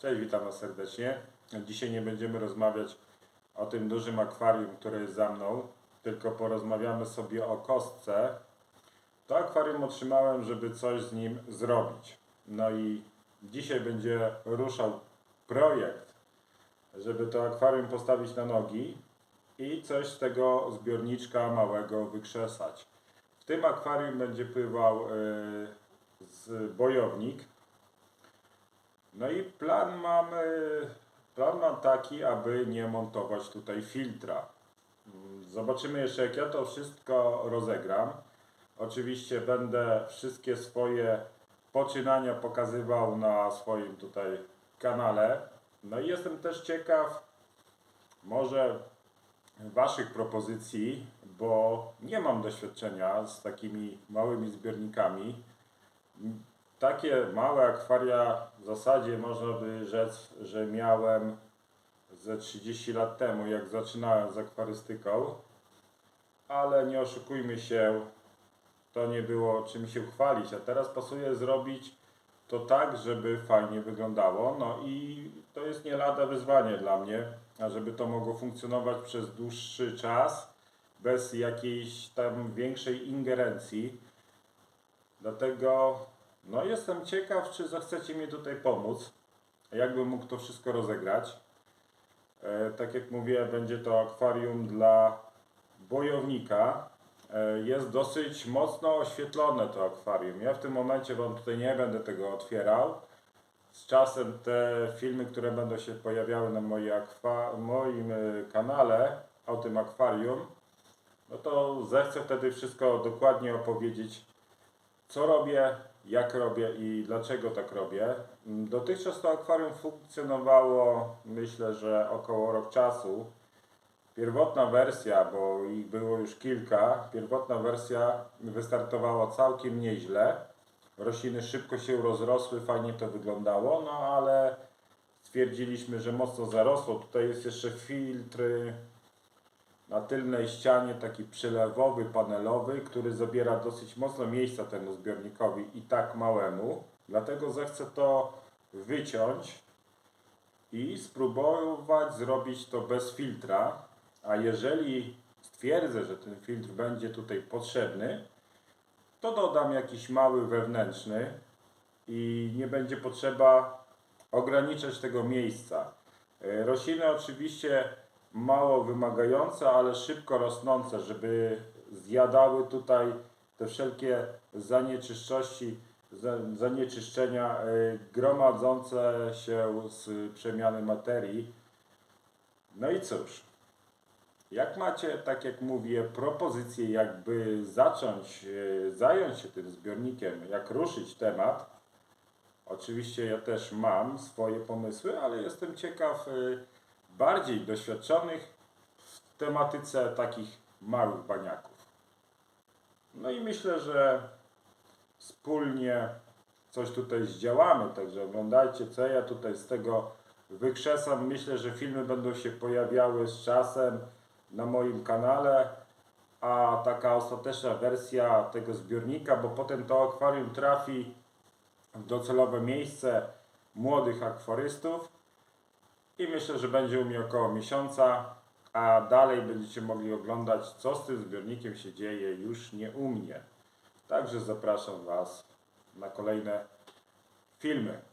Cześć, witam Was serdecznie. Dzisiaj nie będziemy rozmawiać o tym dużym akwarium, które jest za mną, tylko porozmawiamy sobie o kostce. To akwarium otrzymałem, żeby coś z nim zrobić. No i dzisiaj będzie ruszał projekt, żeby to akwarium postawić na nogi i coś z tego zbiorniczka małego wykrzesać. W tym akwarium będzie pływał yy, bojownik. No i plan mam, y, plan mam taki, aby nie montować tutaj filtra. Zobaczymy jeszcze jak ja to wszystko rozegram. Oczywiście będę wszystkie swoje poczynania pokazywał na swoim tutaj kanale. No i jestem też ciekaw może Waszych propozycji, bo nie mam doświadczenia z takimi małymi zbiornikami. Takie małe akwaria w zasadzie można by rzec, że miałem ze 30 lat temu, jak zaczynałem z akwarystyką, ale nie oszukujmy się, to nie było czym się chwalić, a teraz pasuje zrobić to tak, żeby fajnie wyglądało, no i to jest nie lada wyzwanie dla mnie, a żeby to mogło funkcjonować przez dłuższy czas, bez jakiejś tam większej ingerencji, Dlatego no jestem ciekaw, czy zechcecie mi tutaj pomóc. Jakbym mógł to wszystko rozegrać. E, tak jak mówię, będzie to akwarium dla bojownika. E, jest dosyć mocno oświetlone to akwarium. Ja w tym momencie Wam tutaj nie będę tego otwierał. Z czasem te filmy, które będą się pojawiały na moim e, kanale o tym akwarium, no to zechcę wtedy wszystko dokładnie opowiedzieć, co robię, jak robię i dlaczego tak robię. Mm, Dotychczas to akwarium funkcjonowało, myślę, że około rok czasu. Pierwotna wersja, bo ich było już kilka, pierwotna wersja wystartowała całkiem nieźle. Rośliny szybko się rozrosły, fajnie to wyglądało, no ale stwierdziliśmy, że mocno zarosło. Tutaj jest jeszcze filtr na tylnej ścianie taki przylewowy, panelowy, który zabiera dosyć mocno miejsca temu zbiornikowi i tak małemu. Dlatego zechcę to wyciąć i spróbować zrobić to bez filtra. A jeżeli stwierdzę, że ten filtr będzie tutaj potrzebny, to dodam jakiś mały wewnętrzny i nie będzie potrzeba ograniczać tego miejsca. E, Rośliny oczywiście mało wymagające, ale szybko rosnące, żeby zjadały tutaj te wszelkie zanieczyszczości, za- zanieczyszczenia e, gromadzące się z przemiany materii. No i cóż, jak macie, tak jak mówię, propozycje, jakby zacząć, e, zająć się tym zbiornikiem, jak ruszyć temat, oczywiście ja też mam swoje pomysły, ale jestem ciekaw e, bardziej doświadczonych w tematyce takich małych baniaków. No i myślę, że wspólnie coś tutaj zdziałamy, także oglądajcie, co ja tutaj z tego wykrzesam. Myślę, że filmy będą się pojawiały z czasem na moim kanale, a taka ostateczna wersja tego zbiornika, bo potem to akwarium trafi w docelowe miejsce młodych akwarystów i myślę, że będzie u mnie około miesiąca, a dalej będziecie mogli oglądać, co z tym zbiornikiem się dzieje już nie u mnie. Także zapraszam Was na kolejne filmy.